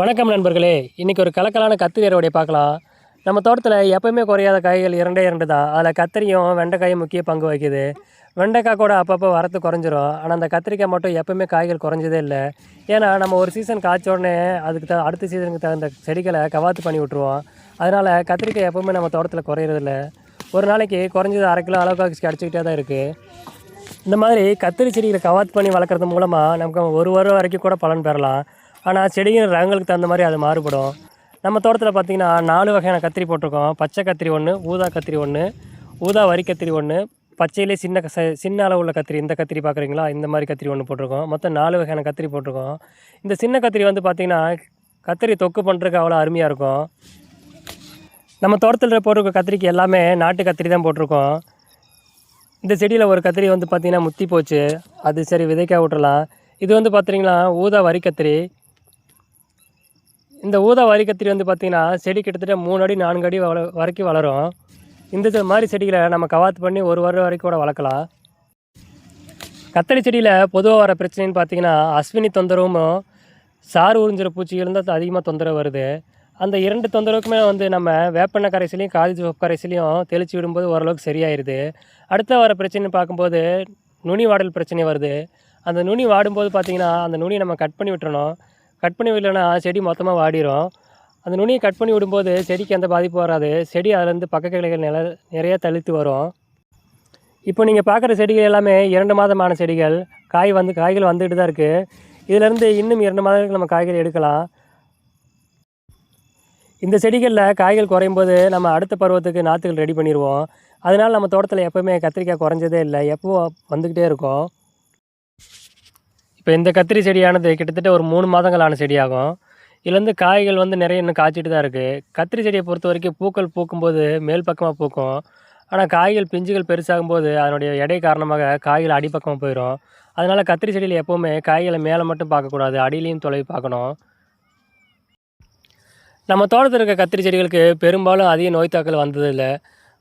வணக்கம் நண்பர்களே. இன்றைக்கி ஒரு கலக்கலான கத்திரி அறுவடை பார்க்கலாம். நம்ம தோட்டத்தில் எப்போவுமே குறையாத காய்கள் இரண்டே இரண்டு தான். அதில் கத்திரியும் வெண்டைக்காயும் முக்கிய பங்கு வகிக்குது. வெண்டைக்காய் கூட அப்பப்போ வரத்து குறைஞ்சிரும். ஆனால் அந்த கத்திரிக்காய் மட்டும் எப்போவுமே காய்கள் குறைஞ்சதே இல்லை. ஏன்னா நம்ம ஒரு சீசன் காய்ச்ச உடனே அதுக்கு த அடுத்த சீசனுக்கு தகுந்த செடிகளை கவாத்து பண்ணி விட்ருவோம் அதனால் கத்திரிக்காய் எப்போவுமே நம்ம தோட்டத்தில் குறையிறதில்ல ஒரு நாளைக்கு குறைஞ்சது அரை கிலோ அளவுக்கு கிடச்சிக்கிட்டே தான் இருக்குது இந்த மாதிரி கத்திரி செடிகளை கவாத்து பண்ணி வளர்க்குறது மூலமாக நமக்கு ஒரு வருடம் வரைக்கும் கூட பலன் பெறலாம். ஆனால் செடியின் ரகங்களுக்கு தகுந்த மாதிரி அது மாறுபடும். நம்ம தோட்டத்தில் பார்த்திங்கன்னா நாலு வகையான கத்திரி போட்டிருக்கோம். பச்சை கத்திரி ஒன்று ஊதா கத்திரி ஒன்று ஊதா வரி கத்திரி ஒன்று பச்சையிலே சின்ன கச- சின்ன அளவுள்ள கத்திரி இந்த கத்திரி பார்க்குறீங்களா இந்த மாதிரி கத்திரி ஒன்று போட்டிருக்கோம். மொத்தம் நாலு வகையான கத்திரி போட்டிருக்கோம். இந்த சின்ன கத்திரி வந்து பார்த்திங்கன்னா கத்திரி தொக்கு பண்ணுறதுக்கு அவ்வளோ அருமையாக இருக்கும். நம்ம தோட்டத்தில் போட்டிருக்க கத்திரிக்கு எல்லாமே நாட்டு கத்திரி தான் போட்டிருக்கோம். இந்த செடியில் ஒரு கத்திரி வந்து பார்த்திங்கன்னா முத்தி போச்சு. அது சரி விதைக்காக விட்டுறலாம். இது வந்து பார்த்தீங்கன்னா ஊதா வரி கத்திரி இந்த ஊதா வரி கத்திரி வந்து பார்த்திங்கன்னா செடி கிட்டத்தட்ட மூணு அடி நான்கு அடி வள வரைக்கும் வளரும். இந்த இது மாதிரி செடிகளை நம்ம கவாத்து பண்ணி ஒரு வருடம் வரைக்கும் கூட வளர்க்கலாம். கத்தரி செடியில் பொதுவாக வர பிரச்சனைன்னு பார்த்தீங்கன்னா அஸ்வினி தொந்தரவும் சாறு உறிஞ்சிற பூச்சிகளும் தான் அதிகமாக தொந்தரவு வருது. அந்த இரண்டு தொந்தரவுக்குமே வந்து நம்ம வேப்பெண்ணெய் கரைசலையும் காதி சோப்பு கரைசலையும் தெளித்து விடும்போது ஓரளவுக்கு சரியாயிருது. அடுத்த வர பிரச்சனைன்னு பார்க்கும்போது நுனி வாடல் பிரச்சனை வருது. அந்த நுனி வாடும்போது பார்த்திங்கன்னா அந்த நுனியை நம்ம கட் பண்ணி விட்டுறணும். கட் பண்ணி விடலைன்னா செடி மொத்தமாக வாடிரும். அந்த நுனியை கட் பண்ணி விடும்போது செடிக்கு எந்த பாதிப்பும் வராது. செடி அதுலேருந்து பக்க கிளைகள் நில நிறையா தளித்து வரும். இப்போ நீங்கள் பார்க்குற செடிகள் எல்லாமே இரண்டு மாதமான செடிகள். காய் வந்து காய்கள் வந்துட்டு தான் இருக்குது இதிலேருந்து இன்னும் இரண்டு மாதங்களுக்கு நம்ம காய்கள் எடுக்கலாம். இந்த செடிகளில் காய்கள் குறையும் போது நம்ம அடுத்த பருவத்துக்கு நாற்றுகள் ரெடி பண்ணிடுவோம். அதனால் நம்ம தோட்டத்தில் எப்போவுமே கத்திரிக்காய் குறைஞ்சதே இல்லை. எப்போவும் வந்துக்கிட்டே இருக்கும். இப்போ இந்த கத்திரி செடியானது கிட்டத்தட்ட ஒரு மூணு மாதங்களான செடியாகும். இதுலேருந்து காய்கள் வந்து நிறைய இன்னும் காய்ச்சிட்டு தான் இருக்குது கத்திரி செடியை பொறுத்த வரைக்கும் பூக்கள் பூக்கும்போது மேல் பக்கமாக பூக்கும். ஆனால் காய்கள் பிஞ்சுகள் பெருசாகும்போது அதனுடைய எடை காரணமாக காய்கள் அடிப்பக்கமாக போயிடும் அதனால் கத்திரி செடியில் எப்போவுமே காய்களை மேலே மட்டும் பார்க்கக்கூடாது அடியிலையும் தொலைவு பார்க்கணும். நம்ம தோட்டத்தில் இருக்க கத்திரி செடிகளுக்கு பெரும்பாலும் அதிக நோய் தாக்கல் வந்ததில்லை.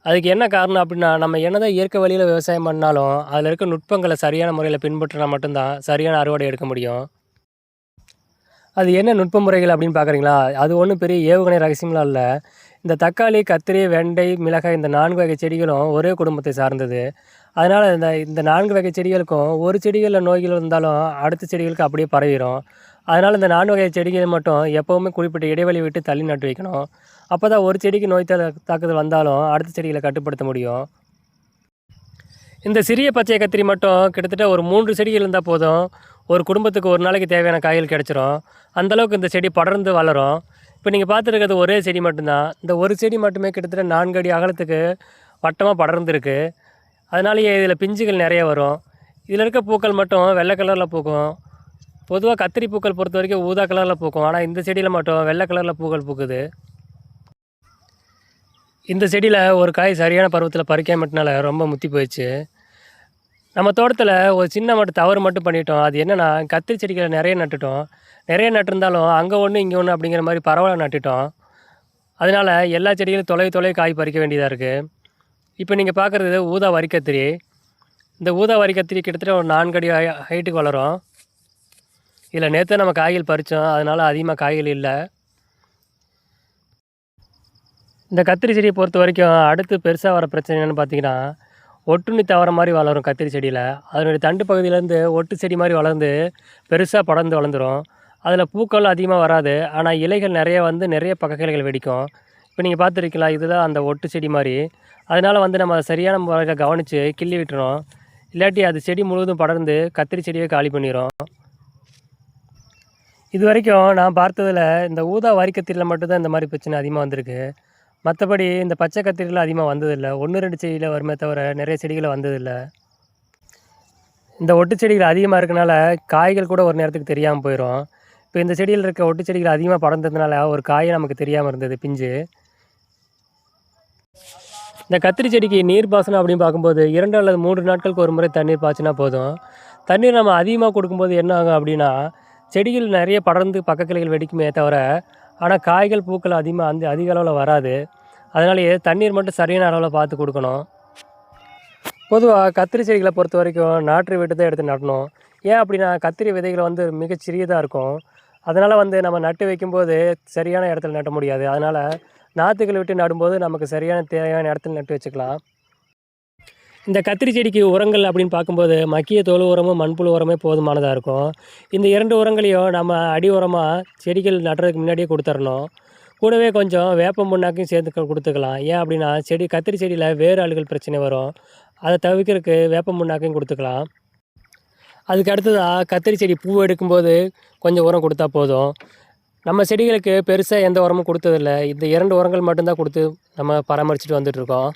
அதுக்கு என்ன காரணம் அப்படின்னா நம்ம என்னதான் இயற்கை வழியில் விவசாயம் பண்ணாலும் அதில் இருக்க நுட்பங்களை சரியான முறையில் பின்பற்றினா மட்டும்தான் சரியான அறுவடை எடுக்க முடியும். அது என்ன நுட்ப முறைகள் அப்படின்னு பார்க்குறீங்களா அது ஒன்றும் பெரிய ஏவுகணை ரகசியம்லாம் இல்லை. இந்த தக்காளி கத்திரி வெண்டை மிளகாய் இந்த நான்கு வகை செடிகளும் ஒரே குடும்பத்தை சார்ந்தது. அதனால் இந்த இந்த நான்கு வகை செடிகளுக்கும் ஒரு செடிகளில் நோய்கள் இருந்தாலும் அடுத்த செடிகளுக்கு அப்படியே பரவிடும் அதனால் இந்த நான்கு வகை செடிகள் மட்டும் எப்போவுமே குறிப்பிட்ட இடைவெளி விட்டு தள்ளி நட்டு வைக்கணும். அப்போ தான் ஒரு செடிக்கு நோய் தாக்குதல் வந்தாலும் அடுத்த செடிகளை கட்டுப்படுத்த முடியும். இந்த சிறிய பச்சை கத்திரி மட்டும் கிட்டத்தட்ட ஒரு மூன்று செடிகள் இருந்தால் போதும். ஒரு குடும்பத்துக்கு ஒரு நாளைக்கு தேவையான காய்கள் கிடச்சிரும். அந்தளவுக்கு இந்த செடி படர்ந்து வளரும். இப்போ நீங்கள் பார்த்துருக்கிறது ஒரே செடி மட்டும்தான். இந்த ஒரு செடி மட்டுமே கிட்டத்தட்ட நான்கு அடி அகலத்துக்கு வட்டமாக படர்ந்துருக்கு. அதனாலேயே இதில் பிஞ்சுகள் நிறைய வரும். இதில் இருக்க பூக்கள் மட்டும் வெள்ளை கலரில் பூக்கும். பொதுவாக கத்திரி பூக்கள் பொறுத்த வரைக்கும் ஊதா கலரில் பூக்கும். ஆனால் இந்த செடியில் மட்டும் வெள்ளை கலரில் பூக்கள் பூக்குது. இந்த செடியில் ஒரு காய் சரியான பருவத்தில் பறிக்காமட்டினால ரொம்ப முத்தி போயிடுச்சு. நம்ம தோட்டத்தில் ஒரு சின்ன மட்டும் தவறு மட்டும் பண்ணிட்டோம். அது என்னென்னா கத்திரி செடிகளை நிறைய நட்டுட்டோம். நிறைய நட்டிருந்தாலும் அங்கே ஒன்று இங்கே ஒன்று அப்படிங்கிற மாதிரி பரவாயில்ல நட்டுட்டோம். அதனால் எல்லா செடிகளும் தொலை தொலை காய் பறிக்க வேண்டியதாக இருக்குது இப்போ நீங்கள் பார்க்குறது ஊதா வரிக்கத்திரி. இந்த ஊதா வரிக்கத்திரி கிட்டத்தட்ட ஒரு நான்கு அடி ஹைட்டுக்கு வளரும். இதில் நேற்று நம்ம காய்கள் பறித்தோம் அதனால் அதிகமாக காய்கள் இல்லை. இந்த கத்திரி செடியை பொறுத்த வரைக்கும் அடுத்து பெருசாக வர பிரச்சனை என்னென்னு பார்த்தீங்கன்னா ஒட்டுண்ணி தவற மாதிரி வளரும் கத்திரி செடியில். அதனுடைய தண்டு பகுதியிலேருந்து ஒட்டு செடி மாதிரி வளர்ந்து பெருசாக படர்ந்து வளர்ந்துரும். அதில் பூக்கள் அதிகமாக வராது. ஆனால் இலைகள் நிறைய வந்து நிறைய பக்கக்கிளைகள் வெடிக்கும். இப்போ நீங்கள் பார்த்துருக்கீங்களா இதுதான் அந்த ஒட்டு செடி மாதிரி. அதனால் வந்து நம்ம அதை சரியான முறையில் கவனித்து கிள்ளி விட்டுறோம் இல்லாட்டி அது செடி முழுவதும் படர்ந்து கத்திரி செடியை காலி பண்ணிடும் இது வரைக்கும் நான் பார்த்ததில் இந்த ஊதா வரிக்கத்திரியில் மட்டும்தான் இந்த மாதிரி பிரச்சனை அதிகமாக வந்திருக்கு. மற்றபடி இந்த பச்சை கத்திரியில் அதிகமாக வந்ததில்லை. ஒன்று ரெண்டு செடியில் வருமே தவிர நிறைய செடிகளில் வந்ததில்லை. இந்த ஒட்டு செடிகள் அதிகமாக இருக்கனால காய்கள் கூட ஒரு நேரத்துக்கு தெரியாமல் போயிடும் இப்போ இந்த செடியில் இருக்க ஒட்டு செடிகள் அதிகமாக படர்ந்ததுனால ஒரு காய் நமக்கு தெரியாமல் இருந்தது பிஞ்சு. இந்த கத்திரி செடிக்கு நீர் பாசனம் அப்படின்னு பார்க்கும்போது இரண்டு அல்லது மூன்று நாட்களுக்கு ஒரு முறை தண்ணீர் பாய்ச்சினா போதும். தண்ணீர் நம்ம அதிகமாக கொடுக்கும்போது என்ன ஆகும் அப்படின்னா செடிகள் நிறைய படர்ந்து பக்கக்கிளைகள் வெடிக்குமே தவிர ஆனால் காய்கள் பூக்கள் அதிகமாக அந்த அதிக அளவில் வராது. அதனாலேயே தண்ணீர் மட்டும் சரியான அளவில் பார்த்து கொடுக்கணும். பொதுவாக கத்திரி செடிகளை பொறுத்த வரைக்கும் நாற்று விட்டு தான் எடுத்து நடணும் ஏன் அப்படின்னா கத்திரி விதைகள் வந்து மிகச்சிறியதாக இருக்கும். அதனால் வந்து நம்ம நட்டு வைக்கும்போது சரியான இடத்துல நட்ட முடியாது. அதனால் நாற்றுகள் விட்டு நடும்போது நமக்கு சரியான தேவையான இடத்துல நட்டு வச்சுக்கலாம். இந்த கத்திரி செடிக்கு உரங்கள் அப்படின்னு பார்க்கும்போது மக்கிய தொழு உரமும் மண்புழு உரமே போதுமானதாக இருக்கும். இந்த இரண்டு உரங்களையும் நம்ம அடி உரமாக செடிகள் நடுறதுக்கு முன்னாடியே கொடுத்துடணும் கூடவே கொஞ்சம் வேப்ப முன்னாக்கையும் சேர்த்து கொடுத்துக்கலாம். ஏன் அப்படின்னா செடி கத்திரி செடியில் வேறு ஆளுகள் பிரச்சனை வரும். அதை தவிர்க்கிறதுக்கு வேப்ப முன்னாக்கையும் கொடுத்துக்கலாம். அதுக்கு அடுத்ததாக கத்திரி செடி பூ எடுக்கும்போது கொஞ்சம் உரம் கொடுத்தா போதும். நம்ம செடிகளுக்கு பெருசாக எந்த உரமும் கொடுத்ததில்ல. இந்த இரண்டு உரங்கள் மட்டும்தான் கொடுத்து நம்ம பராமரிச்சுட்டு வந்துட்டுருக்கோம்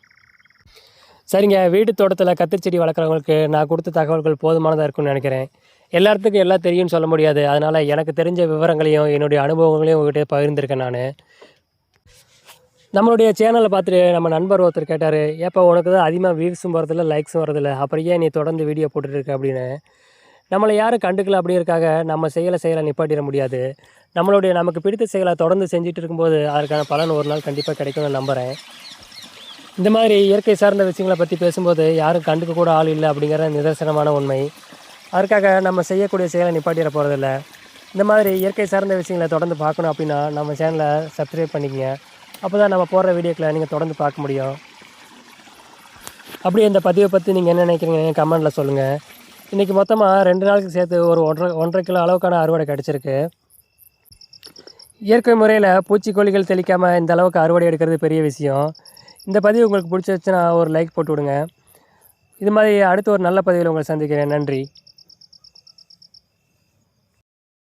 சரிங்க வீட்டு தோட்டத்தில் கத்திரிச்செடி வளர்க்குறவங்களுக்கு நான் கொடுத்த தகவல்கள் போதுமானதாக இருக்கும்னு நினைக்கிறேன். எல்லாத்துக்கும் எல்லாம் தெரியும்னு சொல்ல முடியாது. அதனால் எனக்கு தெரிஞ்ச விவரங்களையும் என்னுடைய அனுபவங்களையும் உங்கள்கிட்ட பகிர்ந்திருக்கேன் நான். நம்மளுடைய சேனலை பார்த்துட்டு நம்ம நண்பர் ஒருத்தர் கேட்டார் ஏப்பா உனக்கு தான் அதிகமாக வியூஸும் வரதில்ல லைக்ஸும் வரதில்ல அப்புறம் ஏன் நீ தொடர்ந்து வீடியோ போட்டுட்டுருக்க அப்படின்னு. நம்மளை யாரும் கண்டுக்கல அப்படிங்கிறதுக்காக நம்ம செயலை செயலை நிப்பாட்டிட முடியாது. நம்மளுடைய நமக்கு பிடித்த செயலை தொடர்ந்து செஞ்சுட்டு இருக்கும்போது அதற்கான பலன் ஒரு நாள் கண்டிப்பாக கிடைக்கும்னு நம்புகிறேன் இந்த மாதிரி இயற்கை சார்ந்த விஷயங்களை பற்றி பேசும்போது யாரும் கண்டுக்க கூட ஆள் இல்லை அப்படிங்கிற நிதர்சனமான உண்மை. அதற்காக நம்ம செய்யக்கூடிய செயலை நிப்பாட்டிட போகிறதில்ல இந்த மாதிரி இயற்கை சார்ந்த விஷயங்களை தொடர்ந்து பார்க்கணும் அப்படின்னா நம்ம சேனலை சப்ஸ்கிரைப் பண்ணிக்கங்க. அப்போ தான் நம்ம போடுற வீடியோக்களை நீங்கள் தொடர்ந்து பார்க்க முடியும். அப்படியே இந்த பதிவை பற்றி நீங்கள் என்ன நினைக்கிறீங்க கமெண்டில் சொல்லுங்கள் இன்றைக்கி மொத்தமாக ரெண்டு நாளுக்கு சேர்த்து ஒரு ஒன்றரை ஒன்றரை கிலோ அளவுக்கான அறுவடை கிடச்சிருக்கு. இயற்கை முறையில் பூச்சிக்கொல்லிகள் தெளிக்காமல் இந்த அளவுக்கு அறுவடை எடுக்கிறது பெரிய விஷயம். இந்த பதிவு உங்களுக்கு பிடிச்சிருச்சுன்னா ஒரு லைக் போட்டு விடுங்க. இது மாதிரி அடுத்து ஒரு நல்ல பதிவில் உங்களை சந்திக்கிறேன். நன்றி.